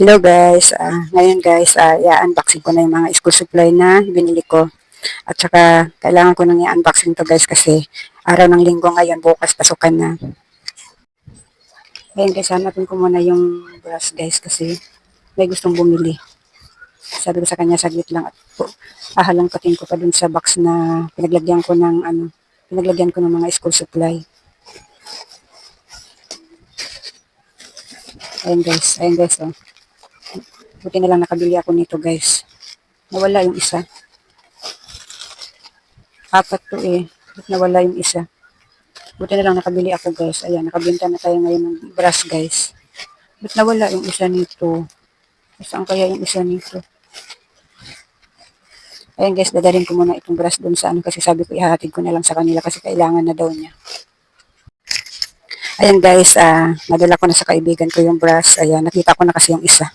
Hello guys, ah, ngayon guys, ah, i-unboxing ko na yung mga school supply na binili ko. At saka, kailangan ko nang i-unboxing to guys kasi araw ng linggo ngayon, bukas pasukan na. Ngayon guys, hanapin ko muna yung brush guys kasi may gustong bumili. Sabi ko sa kanya, saglit lang at po, ahalangkatin ko pa dun sa box na pinaglagyan ko ng ano, pinaglagyan ko ng mga school supply. Ayan guys, ayan guys oh. Buti na lang nakabili ako nito guys. Nawala yung isa. Apat to eh. Nawala yung isa? Buti na lang nakabili ako guys. Ayan, nakabenta na tayo ngayon ng brush guys. Ba't nawala yung isa nito? Saan kaya yung isa nito? Ayan guys, dadalhin ko muna itong brush dun sa ano kasi sabi ko ihahatid ko na lang sa kanila kasi kailangan na daw niya. Ayan guys, ah, nadala ko na sa kaibigan ko yung brush. Ayan, nakita ko na kasi yung isa.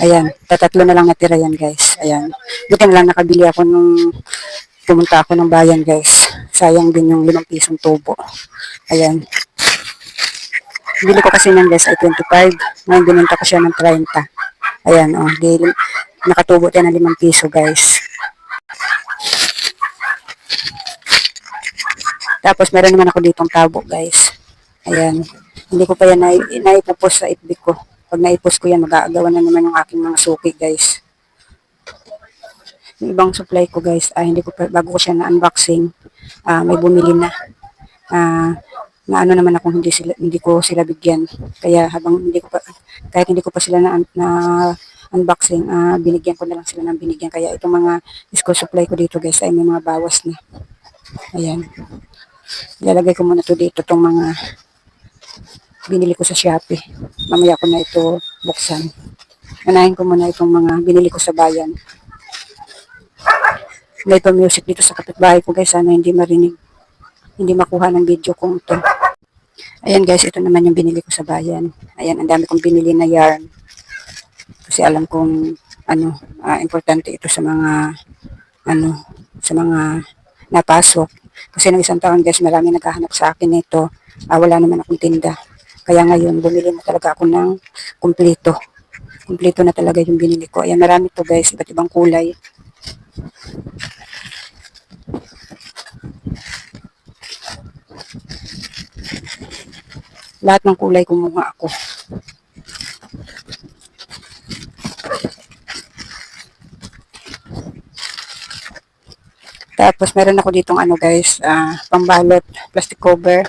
Ayan, tatatlo na lang natira yan guys. Ayan. Buti na lang nakabili ako nung pumunta ako ng bayan guys. Sayang din yung limang pisong tubo. Ayan. Bili ko kasi ng guys ay 25. Ngayon binenta ko siya ng 30. Ayan, oh. Di, nakatubo tayo ng limang piso guys. Tapos meron naman ako ditong tabo guys. Ayan. Hindi ko pa yan nai naipupos sa itbik ko. Pag naipos ko yan, mag-aagawan na naman yung aking mga suki guys. Yung ibang supply ko guys, ah, hindi ko pa, bago ko siya na-unboxing, ah, may bumili na. Ah, na ano naman ako hindi sila hindi ko sila bigyan. Kaya habang hindi ko pa kahit hindi ko pa sila na, na unboxing, ah, binigyan ko na lang sila ng binigyan. Kaya itong mga school supply ko dito guys ay may mga bawas na. Ayan. Ilalagay ko muna to dito tong mga binili ko sa Shopee. Mamaya ko na ito buksan. Unahin ko muna itong mga binili ko sa bayan. May pa music dito sa kapitbahay ko guys. Sana hindi marinig. Hindi makuha ng video kong ito. Ayan guys, ito naman yung binili ko sa bayan. Ayan, ang dami kong binili na yarn. Kasi alam kong ano, ah, importante ito sa mga ano, sa mga napasok. Kasi nung isang taon guys, marami naghahanap sa akin nito. Ah, wala naman akong tinda. Kaya ngayon, bumili na talaga ako ng kumpleto. Kumpleto na talaga yung binili ko. Ayan, marami to guys, iba't ibang kulay. Lahat ng kulay kumuha ako. Tapos meron ako ditong ano guys, ah, pambalot, plastic cover.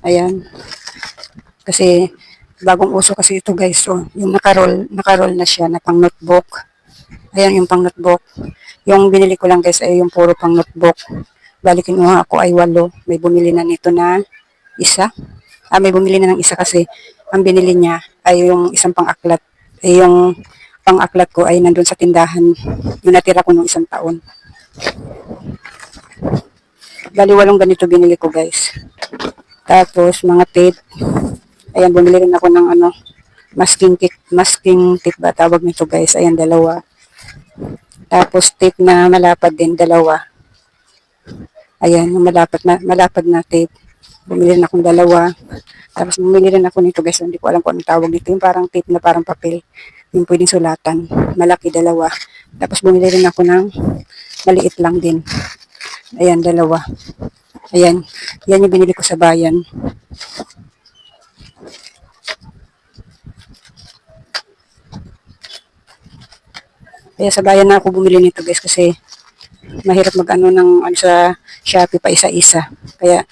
Ayan. Kasi bagong uso kasi ito guys. So, yung nakaroll, nakaroll na siya na pang notebook. Ayan yung pang notebook. Yung binili ko lang guys ay yung puro pang notebook. Bali kinuha ako ay walo. May bumili na nito na isa. Ah, may bumili na ng isa kasi ang binili niya ay yung isang pang-aklat. Eh, yung pang-aklat ko ay nandun sa tindahan. Yung natira ko nung isang taon. Bali walong ganito binili ko guys. Tapos mga tape. Ayan, bumili rin ako ng ano, masking tape, masking tape ba tawag nito guys. Ayan, dalawa. Tapos tape na malapad din, dalawa. Ayan, malapad na, malapad na tape. Bumili rin akong dalawa. Tapos bumili rin ako nito guys. Hindi ko alam kung anong tawag nito. Yung parang tape na parang papel. Yung pwedeng sulatan. Malaki, dalawa. Tapos bumili rin ako ng maliit lang din. Ayan, dalawa. Ayan. Yan yung binili ko sa bayan. Kaya sa bayan na ako bumili nito guys kasi mahirap mag-ano ng ano, sa Shopee pa isa-isa. Kaya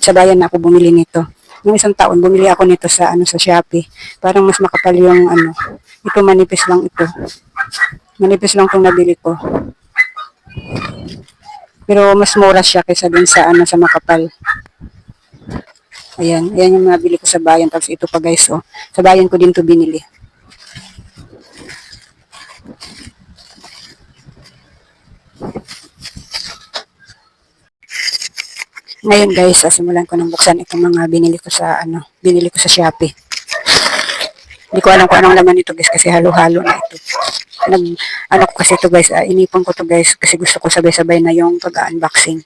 sa bayan na ako bumili nito. Nung isang taon bumili ako nito sa ano sa Shopee. Parang mas makapal yung ano. Ito manipis lang ito. Manipis lang itong nabili ko. Pero mas mura siya kaysa dun sa ano sa makapal. Ayan, ayan yung nabili ko sa bayan. Tapos ito pa guys, oh. Sa bayan ko din to binili. Ngayon guys, sasimulan ko nang buksan itong mga binili ko sa ano, binili ko sa Shopee. Hindi ko alam kung anong laman ito guys kasi halo-halo na ito. Nag, ano ko kasi ito guys, uh, inipon ko to guys kasi gusto ko sabay-sabay na yung pag-unboxing.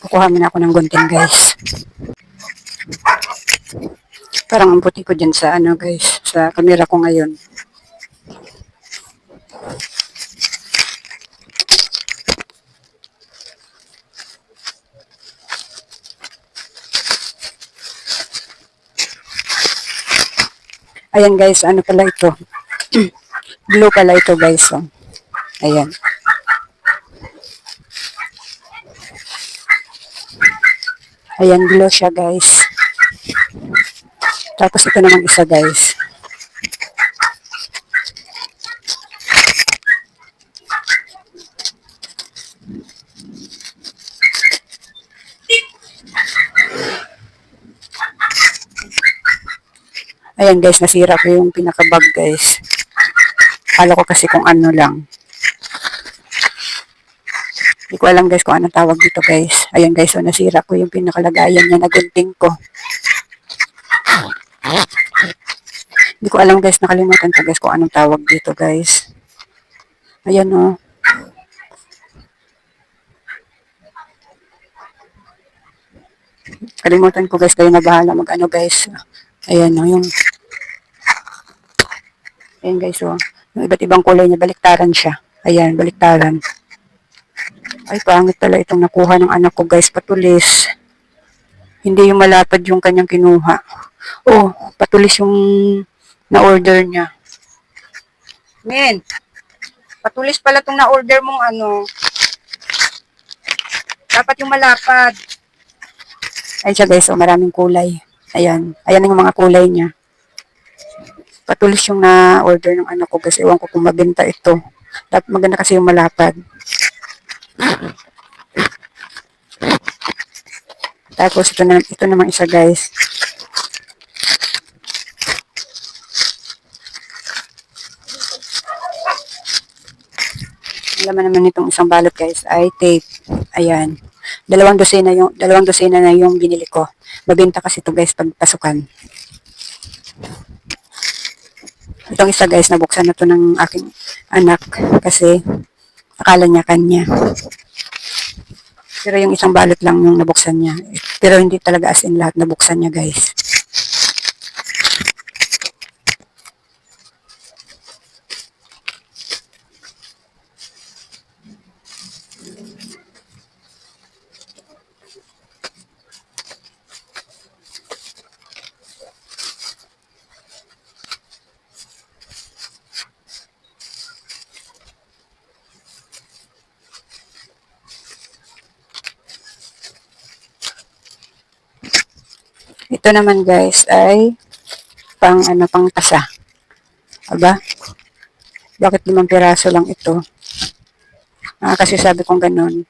Kukuha muna ako ng gunting guys. Parang ang puti ko dyan sa ano guys, sa camera ko ngayon. Ayan guys, ano pala ito? Blue pala ito guys. Oh. Ayan. Ayan, blue siya guys. Tapos ito namang isa guys. Ayan guys, nasira ko yung pinaka-bag guys. Kala ko kasi kung ano lang. Hindi ko alam guys kung anong tawag dito guys. Ayan guys, so nasira ko yung pinakalagayan niya na gunting ko. Hindi ko alam guys, nakalimutan ko guys kung anong tawag dito guys. Ayan o. Oh. Kalimutan ko guys, kayo na bahala mag ano guys. Ayan o, yung Ayan guys, oh. Yung iba't ibang kulay niya, baliktaran siya. Ayan, baliktaran. Ay, pangit pala itong nakuha ng anak ko guys, patulis. Hindi yung malapad yung kanyang kinuha. Oh, patulis yung na-order niya. Men, patulis pala itong na-order mong ano. Dapat yung malapad. Ay siya guys, oh, maraming kulay. Ayan, ayan yung mga kulay niya patulis yung na-order ng anak ko kasi ewan ko kung mabenta ito. Dapat maganda kasi yung malapad. Tapos ito, na, ito naman isa guys. Alam naman itong isang balot guys ay tape. Ayan. Dalawang dosena yung dalawang dosena na yung binili ko. Mabenta kasi ito guys pag pasukan. Itong isa guys, nabuksan na to ng aking anak kasi akala niya kanya. Pero yung isang balot lang yung nabuksan niya. Pero hindi talaga as in lahat nabuksan niya guys. Ito naman guys ay pang ano pang tasa. Aba? Bakit limang piraso lang ito? Ah, kasi sabi kong ganun.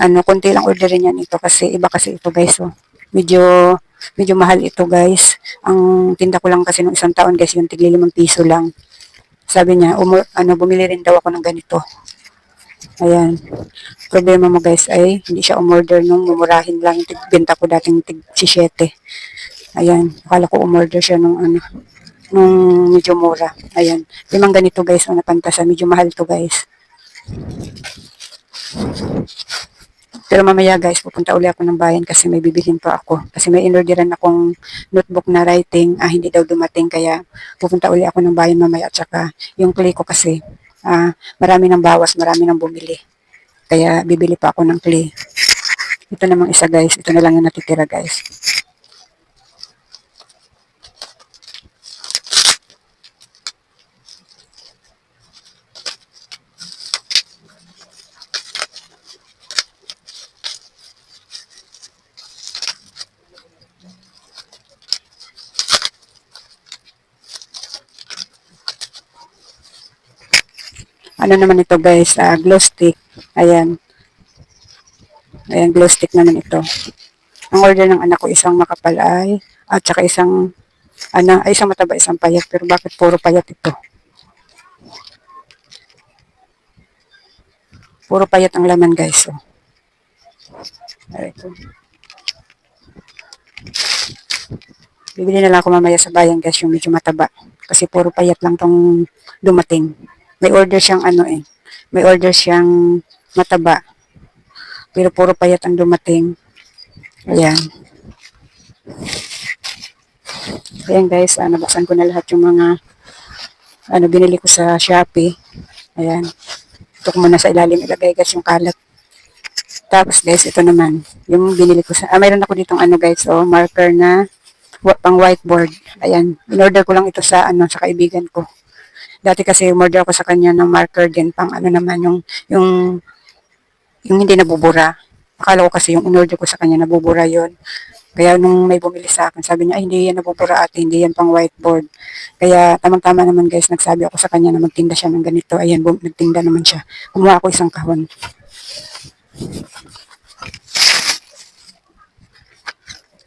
Ano, konti lang orderin niya nito kasi iba kasi ito guys. Oh. Medyo medyo mahal ito guys. Ang tinda ko lang kasi nung isang taon guys, yung tigli limang piso lang. Sabi niya, umur, ano, bumili rin daw ako ng ganito. Ayan. Problema mo guys ay hindi siya umorder nung mumurahin lang yung tigbenta ko dating tig 7. Ayan. Akala ko umorder siya nung ano nung medyo mura. Ayan. Limang ganito guys ang napantasa. Medyo mahal to guys. Pero mamaya guys, pupunta uli ako ng bayan kasi may bibilhin pa ako. Kasi may inorderan akong notebook na writing. Ah, hindi daw dumating kaya pupunta uli ako ng bayan mamaya. At saka yung clay ko kasi ah, marami ng bawas, marami ng bumili. Kaya bibili pa ako ng clay. Ito namang isa guys. Ito na lang yung natitira guys. Ano naman ito guys, uh, glow stick. Ayan. Ayan, glow stick naman ito. Ang order ng anak ko isang makapal ay, at saka isang, ano, ay isang mataba, isang payat. Pero bakit puro payat ito? Puro payat ang laman guys. Oh. Ito. Bibili na lang ako mamaya sa bayan guys yung medyo mataba. Kasi puro payat lang tong dumating. May order siyang ano eh. May order siyang mataba. Pero puro payat ang dumating. Ayan. Ayan guys, ah, nabuksan ko na lahat yung mga ano binili ko sa Shopee. Ayan. Ito ko muna sa ilalim ilagay guys yung kalat. Tapos guys, ito naman, yung binili ko sa, ah, mayroon ako ditong ano guys, oh, marker na pang whiteboard. Ayan, in-order ko lang ito sa ano, sa kaibigan ko. Dati kasi umorder ako sa kanya ng marker din pang ano naman, yung, yung, yung hindi nabubura. Akala ko kasi yung in-order ko sa kanya nabubura yon Kaya nung may bumili sa akin, sabi niya, ay hindi yan nabubura ate, hindi yan pang whiteboard. Kaya tamang-tama naman guys, nagsabi ako sa kanya na magtinda siya ng ganito. Ayan, bum- nagtinda naman siya. Kumuha ako isang kahon.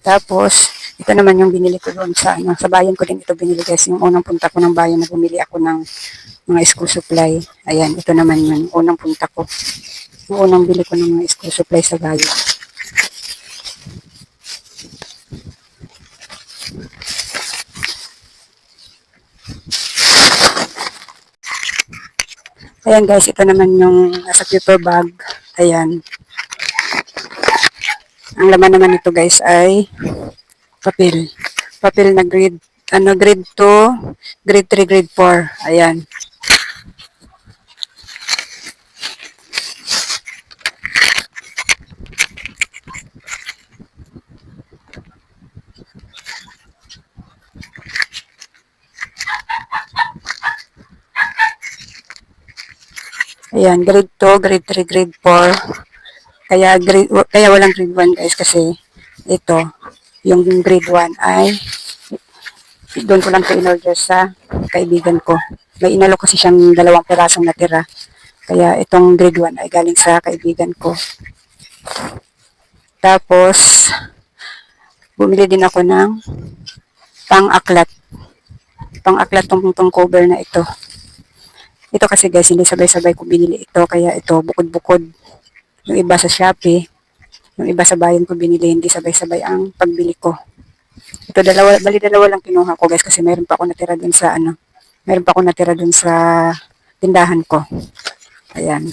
Tapos, ito naman yung binili ko doon sa, ano, sa bayan ko din ito binili guys. Yung unang punta ko ng bayan na bumili ako ng mga school supply. Ayan, ito naman yung unang punta ko. Yung unang bili ko ng mga school supply sa bayan. Ayan guys, ito naman yung nasa paper bag. Ayan. Ang laman naman nito guys ay papel. Papel na grade, ano, grade 2, grade 3, grade 4. Ayan. Ayan, grade 2, grade 3, grade 4. Kaya grade kaya walang grade 1 guys kasi ito, yung grade 1 ay doon ko lang ito sa kaibigan ko. May inalok kasi siyang dalawang pirasong natira. Kaya itong grade 1 ay galing sa kaibigan ko. Tapos, bumili din ako ng pang-aklat. Pang-aklat tong, tong cover na ito. Ito kasi guys, hindi sabay-sabay ko binili ito. Kaya ito, bukod-bukod. Yung iba sa Shopee, yung iba sa bayan ko binili, hindi sabay-sabay ang pagbili ko. Ito dalawa, bali dalawa lang kinuha ko guys kasi mayroon pa ako natira dun sa ano, mayroon pa ako natira dun sa tindahan ko. Ayan.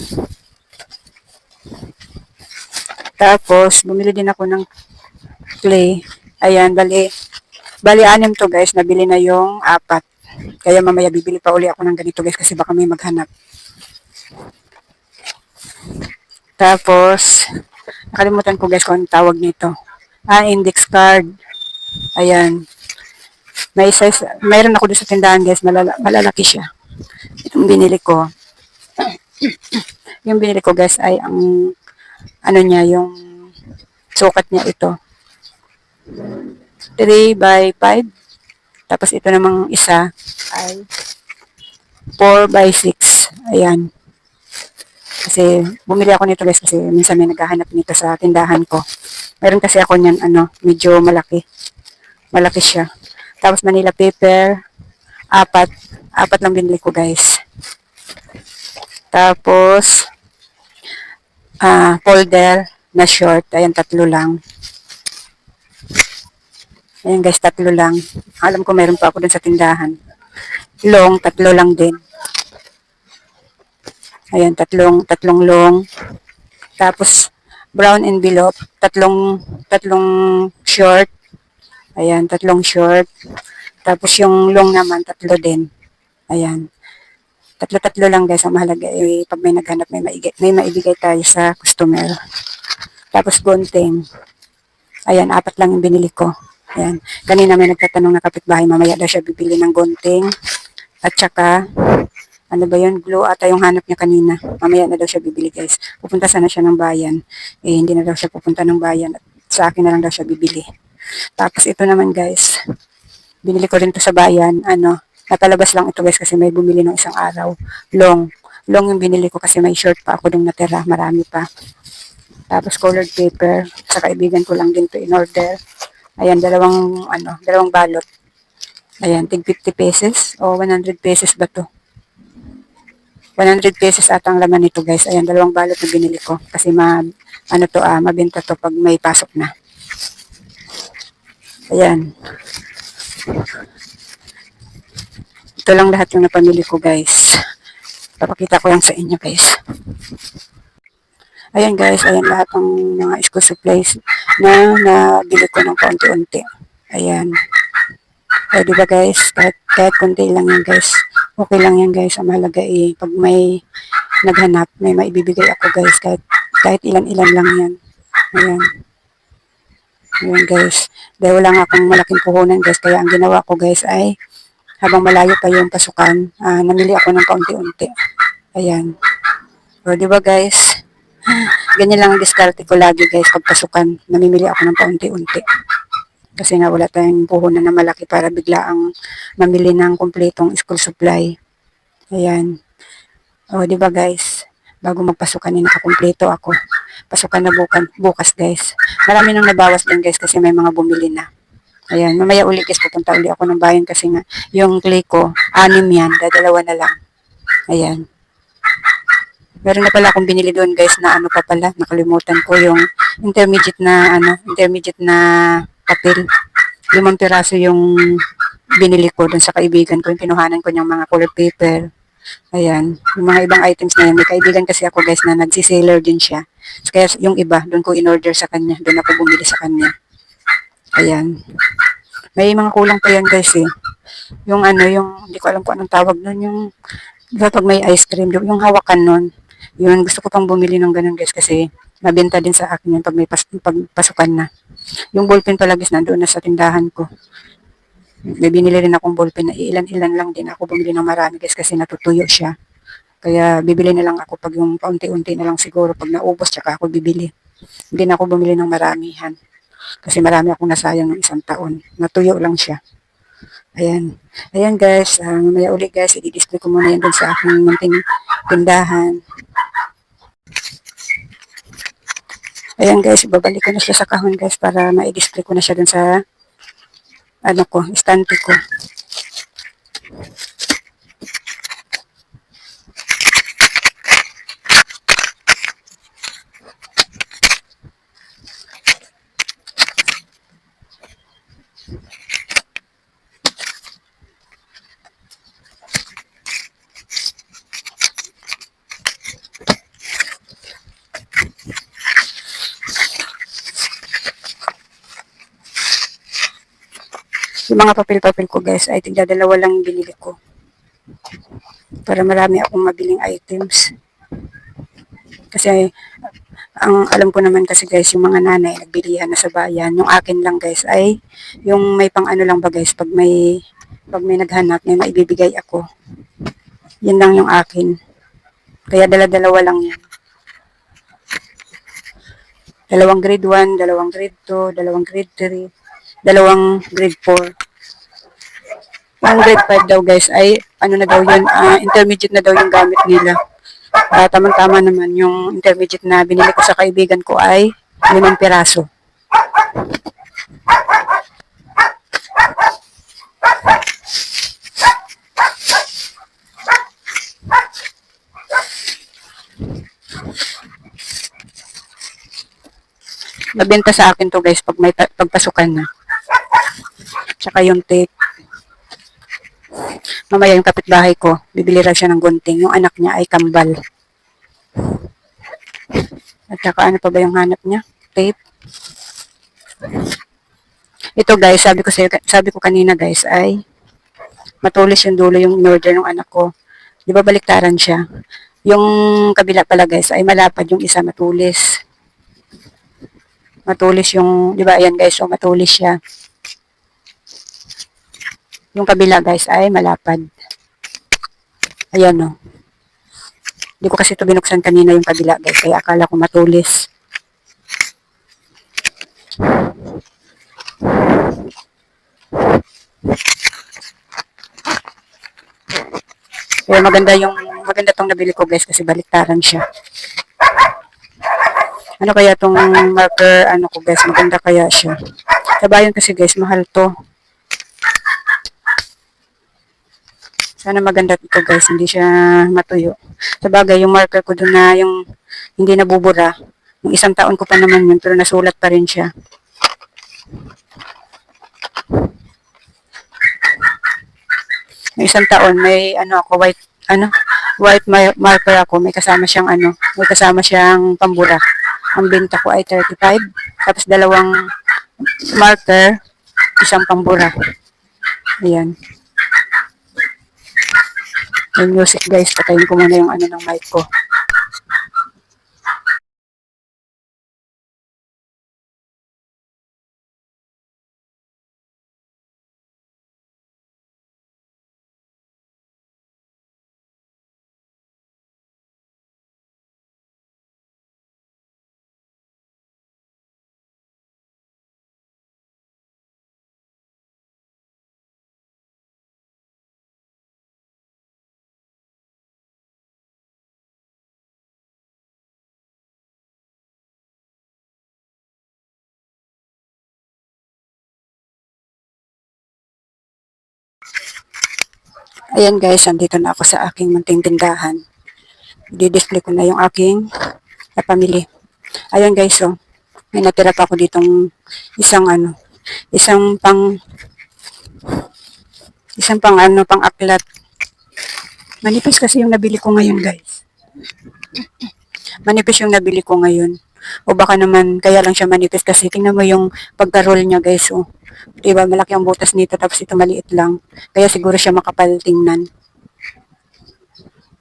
Tapos, bumili din ako ng clay. Ayan, bali, bali anim to guys, nabili na yung apat. Kaya mamaya bibili pa uli ako ng ganito guys kasi baka may maghanap. Tapos, nakalimutan ko guys kung anong tawag nito. Ah, index card. Ayan. May size, mayroon ako doon sa tindahan guys, malala, malalaki siya. Itong binili ko. yung binili ko guys ay ang, ano niya, yung sukat niya ito. 3 by 5. Tapos ito namang isa ay 4 by 6. Ayan. Kasi bumili ako nito guys kasi minsan may naghahanap nito sa tindahan ko. Meron kasi ako niyan ano, medyo malaki. Malaki siya. Tapos Manila paper, apat. Apat lang binili ko guys. Tapos ah folder na short. Ayan, tatlo lang. Ayan guys, tatlo lang. Alam ko meron pa ako dun sa tindahan. Long, tatlo lang din. Ayan, tatlong, tatlong long. Tapos, brown envelope. Tatlong, tatlong short. Ayan, tatlong short. Tapos yung long naman, tatlo din. Ayan. Tatlo-tatlo lang guys. Ang mahalaga, eh, pag may naghanap, may maibigay, may maibigay tayo sa customer. Tapos gunting. Ayan, apat lang yung binili ko. Ayan. Kanina may nagtatanong na kapitbahay, mamaya daw siya bibili ng gunting. At saka, ano ba yun, glue ata yung hanap niya kanina. Mamaya na daw siya bibili guys. Pupunta sana siya ng bayan. Eh, hindi na daw siya pupunta ng bayan. At sa akin na lang daw siya bibili. Tapos ito naman guys, binili ko rin to sa bayan. Ano, natalabas lang ito guys kasi may bumili ng isang araw. Long. Long yung binili ko kasi may short pa ako dong natira. Marami pa. Tapos colored paper. Sa kaibigan ko lang din to in order. Ayan, dalawang, ano, dalawang balot. Ayan, tig 50 pesos o 100 pesos ba to? 100 pesos ata ang laman nito guys. Ayan, dalawang balot na binili ko. Kasi ma, ano to ah, mabenta to pag may pasok na. Ayan. Ito lang lahat yung napamili ko guys. Papakita ko yan sa inyo guys. Ayan guys, ayan lahat ng mga school supplies na nabili ko ng paunti-unti. Ayan. Eh, di ba guys, kahit, kahit konti lang yan guys. Okay lang yan guys. Ang mahalaga eh, pag may naghanap, may maibibigay ako guys. Kahit, kahit ilan-ilan lang yan. Ayan. Ayan guys. Dahil wala nga akong malaking puhunan guys. Kaya ang ginawa ko guys ay habang malayo pa yung pasukan, ah, namili ako ng paunti-unti. Ayan. O, di ba guys? Ganyan lang ang diskarte ko lagi guys pag pasukan. Namimili ako ng paunti-unti. Kasi nga wala tayong puhunan na malaki para bigla ang mamili ng kumpletong school supply. Ayan. O, di ba guys? Bago magpasukan, eh, nakakumpleto ako. Pasukan na bukan, bukas guys. Marami nang nabawas din guys kasi may mga bumili na. Ayan, mamaya uli guys, pupunta uli ako ng bayan kasi nga yung clay ko, anim yan, dadalawa na lang. Ayan. Meron na pala akong binili doon guys na ano pa pala, nakalimutan ko yung intermediate na ano, intermediate na papel. Limang piraso yung binili ko doon sa kaibigan ko, yung kinuhanan ko niyang mga color paper. Ayan, yung mga ibang items na yan. May kaibigan kasi ako guys na nagsiseller din siya. So, kaya yung iba, doon ko in-order sa kanya. Doon ako bumili sa kanya. Ayan. May mga kulang pa yan guys eh. Yung ano, yung, hindi ko alam kung anong tawag nun, yung, di ba pag may ice cream, yung hawakan nun, yun, gusto ko pang bumili ng ganun guys kasi mabenta din sa akin yun pag may pas, pag pasukan na. Yung ballpen pala guys, nandoon na sa tindahan ko. May binili rin akong ballpen na ilan-ilan lang din ako bumili ng marami guys kasi natutuyo siya. Kaya bibili na lang ako pag yung paunti-unti na lang siguro pag naubos tsaka ako bibili. Hindi na ako bumili ng maramihan. Kasi marami akong nasayang ng isang taon. Natuyo lang siya. Ayan. Ayan guys, uh, mamaya uli guys, i-display ko muna yan dun sa aking munting tindahan. Ayan guys, ibabalik ko na siya sa kahon guys para ma-display ko na siya dun sa ano ko, estante ko. Yung mga papel-papel ko guys ay tigda dalawa lang yung binili ko. Para marami akong mabiling items. Kasi ang alam ko naman kasi guys, yung mga nanay nagbilihan na sa bayan. Yung akin lang guys ay yung may pang ano lang ba guys, pag may pag may naghanap, may maibibigay ako. Yan lang yung akin. Kaya dala-dalawa lang yan. Dalawang grade 1, dalawang grade 2, dalawang grade 3, dalawang grade 4. Yung grade 5 daw guys ay ano na daw yun, ah, intermediate na daw yung gamit nila. Ah, tamang-tama naman yung intermediate na binili ko sa kaibigan ko ay limang piraso. Nabenta sa akin to guys pag may pa- pagpasukan na. Tsaka yung tape. Mamaya yung kapitbahay ko, bibili raw siya ng gunting. Yung anak niya ay kambal. At saka ano pa ba yung hanap niya? Tape. Ito guys, sabi ko sa sabi ko kanina guys ay matulis yung dulo yung in-order ng anak ko. Di ba baliktaran siya? Yung kabila pala guys ay malapad yung isa matulis. Matulis yung, di ba ayan guys, so matulis siya. Yung kabila guys ay malapad. Ayan o. Hindi ko kasi ito binuksan kanina yung kabila guys, kaya akala ko matulis. Kaya maganda yung, maganda tong nabili ko guys kasi baliktaran siya. Ano kaya tong marker, ano ko guys, maganda kaya siya. Sa bayan kasi guys, mahal to. Sana maganda ito guys, hindi siya matuyo. Sa bagay, yung marker ko doon na yung hindi nabubura. Yung isang taon ko pa naman yun, pero nasulat pa rin siya. Yung isang taon, may ano ako, white, ano, white mar- marker ako, may kasama siyang ano, may kasama siyang pambura. Ang benta ko ay 35. Tapos dalawang marker, isang pambura. Ayan. May music guys, patayin ko muna yung ano ng mic ko. Ayan guys, andito na ako sa aking munting tindahan. Di-display ko na yung aking pamili. Ayan guys, so, may natira pa ako ditong isang ano, isang pang isang pang ano, pang aklat. Manipis kasi yung nabili ko ngayon guys. Manipis yung nabili ko ngayon. O baka naman, kaya lang siya manipis kasi tingnan mo yung pagka-roll niya guys. So, diba, malaki ang butas nito tapos ito maliit lang. Kaya siguro siya makapal tingnan.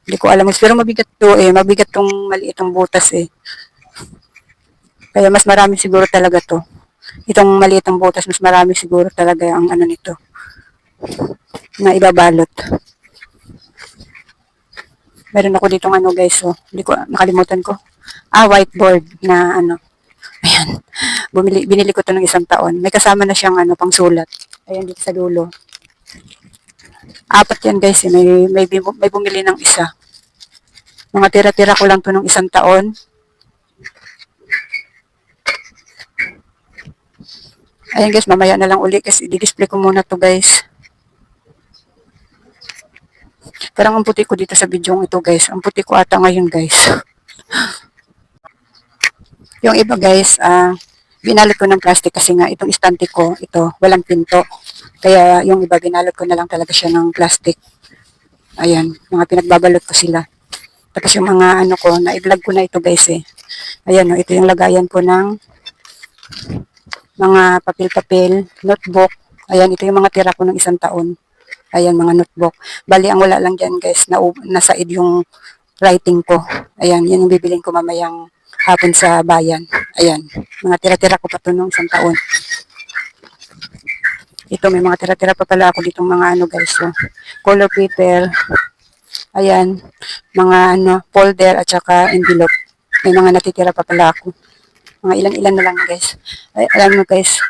Hindi ko alam. Pero mabigat to eh. Mabigat tong maliit ang butas eh. Kaya mas marami siguro talaga to. Itong maliit ang butas, mas marami siguro talaga ang ano nito. Na ibabalot. Meron ako ditong ano guys, so hindi ko nakalimutan ko. Ah, whiteboard na ano. Ayan. Bumili, binili ko to ng isang taon. May kasama na siyang ano, pangsulat. Ayan dito sa dulo. Apat yan guys, eh. may, may, may bumili ng isa. Mga tira-tira ko lang to ng isang taon. Ayan guys, mamaya na lang uli kasi di-display ko muna to guys. Parang ang puti ko dito sa video ito guys. Ang puti ko ata ngayon guys. Yung iba guys, ah, binalot ko ng plastic kasi nga itong istante ko, ito, walang pinto. Kaya yung iba binalot ko na lang talaga siya ng plastic. Ayan, mga pinagbabalot ko sila. Tapos yung mga ano ko, na-vlog ko na ito guys eh. Ayan o, ito yung lagayan ko ng mga papel-papel, notebook. Ayan, ito yung mga tira ko ng isang taon. Ayan, mga notebook. Bali, ang wala lang dyan guys, na, nasa id yung writing ko. Ayan, yan yung bibiling ko mamayang hapon sa bayan. Ayan, mga tira-tira ko pa to nung isang taon. Ito, may mga tira-tira pa pala ako ditong mga ano guys. So, color paper. Ayan, mga ano, folder at saka envelope. May mga natitira pa pala ako. Mga ilan-ilan na lang guys. Ay, alam mo guys,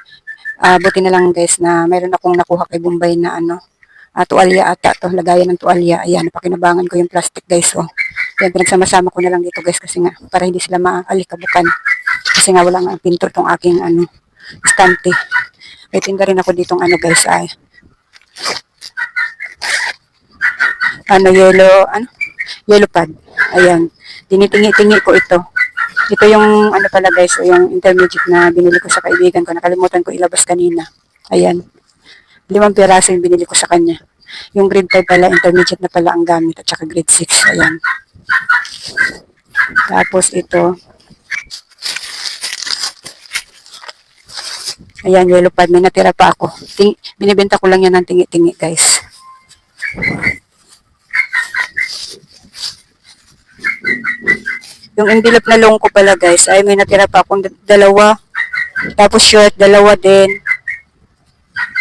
ah buti na lang guys na mayroon akong nakuha kay Bombay na ano, uh, tuwalya ata to, lagayan ng tuwalya. Ayan, napakinabangan ko yung plastic guys. Oh. Yan, pinagsama-sama ko na lang dito guys kasi nga, para hindi sila maalikabukan. Kasi nga wala nga pinto tong aking ano, stante. May tinda rin ako ditong ano guys ay ano yellow ano yellow pad. Ayan. Tinitingi-tingi ko ito. Ito yung ano pala guys yung intermediate na binili ko sa kaibigan ko. Nakalimutan ko ilabas kanina. Ayan. Limang piraso yung binili ko sa kanya yung grade 5 pala intermediate na pala ang gamit at saka grade 6 ayan tapos ito Ayan, yellow pad. May natira pa ako. Ting binibenta ko lang yan ng tingi-tingi, guys. Yung envelope na long ko pala, guys, ay may natira pa akong dalawa. Tapos short, dalawa din.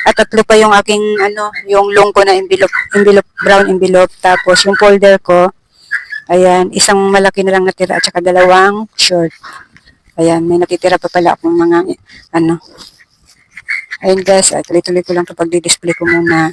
At tatlo pa yung aking, ano, yung long ko na envelope, envelope, brown envelope. Tapos yung folder ko, ayan, isang malaki na lang natira at saka dalawang short. Ayan, may natitira pa pala akong mga, ano, Ayun guys, ay tuloy-tuloy ko lang ito pag-display ko muna.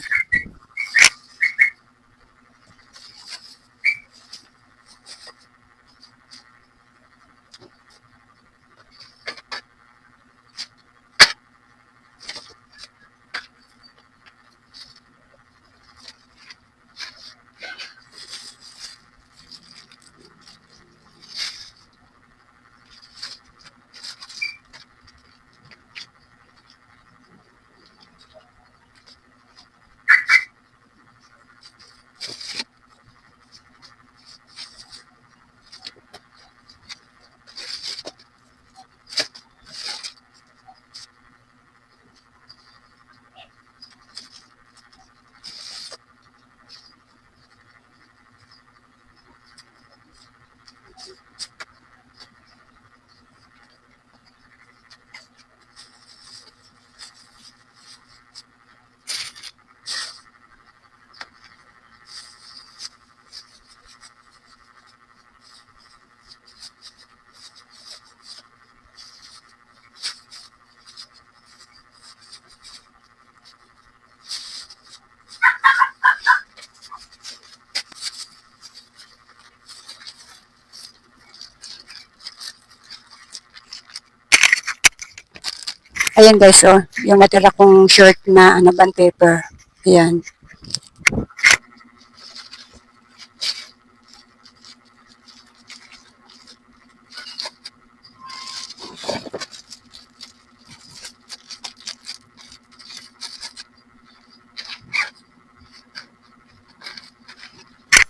Ayan guys, oh, yung natira kong shirt na ano, band paper. Ayan.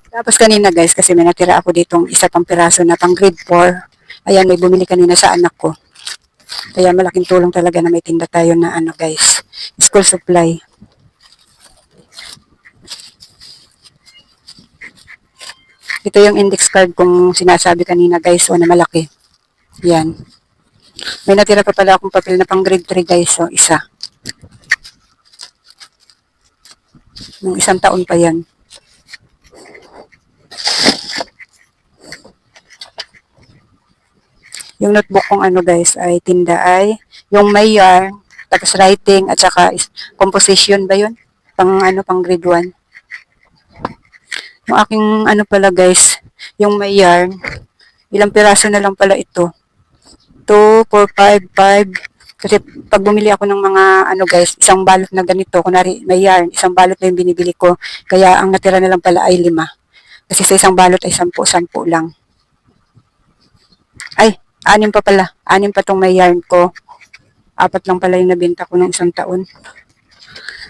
Tapos kanina guys, kasi may natira ako ditong isa pang piraso na pang grade 4. Ayan, may bumili kanina sa anak ko. Kaya malaking tulong talaga na may tinda tayo na ano guys, school supply. Ito yung index card kung sinasabi kanina guys, o na malaki. Yan. May natira pa pala akong papel na pang grade 3 guys, so isa. Nung isang taon pa yan. Yung notebook kong ano guys ay tinda ay yung may yarn, tapos writing at saka composition ba yun? Pang ano, pang grade 1. Yung aking ano pala guys, yung may yarn, ilang piraso na lang pala ito. 2, 4, 5, 5. Kasi pag bumili ako ng mga ano guys, isang balot na ganito, kunwari may yarn, isang balot na yung binibili ko. Kaya ang natira na lang pala ay lima. Kasi sa isang balot ay sampu, sampu lang. Ay, anim pa pala. Anim pa tong may yarn ko. Apat lang pala yung nabenta ko ng isang taon.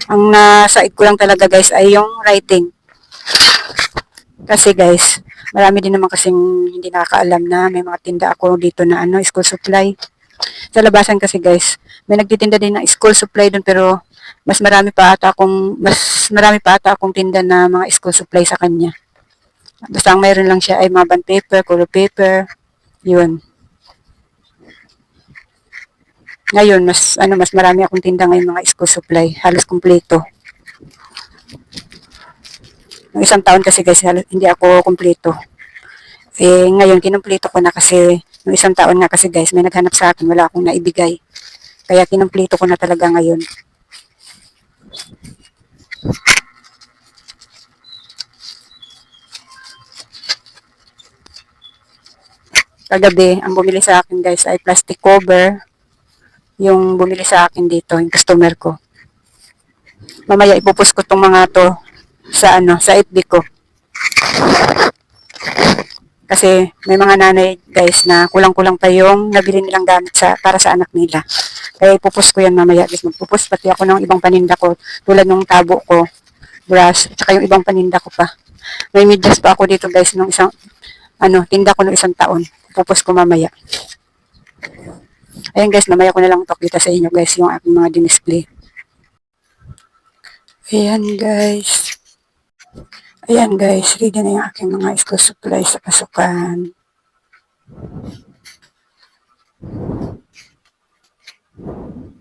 Ang nasaid ko lang talaga guys ay yung writing. Kasi guys, marami din naman kasing hindi nakakaalam na may mga tinda ako dito na ano, school supply. Sa labasan kasi guys, may nagtitinda din ng school supply doon pero mas marami pa ata akong mas marami pa ata akong tinda na mga school supply sa kanya. Basta ang mayroon lang siya ay mga bond paper, color paper, yun. Ngayon, mas ano mas marami akong tinda ngayon mga school supply, halos kumpleto. Yung isang taon kasi guys, halos, hindi ako kumpleto. Eh, ngayon, kinumpleto ko na kasi, yung isang taon nga kasi guys, may naghanap sa akin, wala akong naibigay. Kaya kinumpleto ko na talaga ngayon. Kagabi, ang bumili sa akin guys ay plastic cover. Yung bumili sa akin dito, yung customer ko. Mamaya ipupus ko tong mga to sa ano, sa FB ko. Kasi may mga nanay guys na kulang-kulang pa yung nabili nilang gamit sa, para sa anak nila. Kaya ipupus ko yan mamaya. Guys, magpupus pati ako ng ibang paninda ko tulad ng tabo ko, brush, at saka yung ibang paninda ko pa. May medyas pa ako dito guys nung isang, ano, tinda ko ng isang taon. Pupus ko mamaya. Ayan guys, mamaya ko na lang pakita sa inyo guys yung aking mga dinisplay. Ayan guys. Ayan guys, ready na yung aking mga school supplies sa pasukan. Thank you.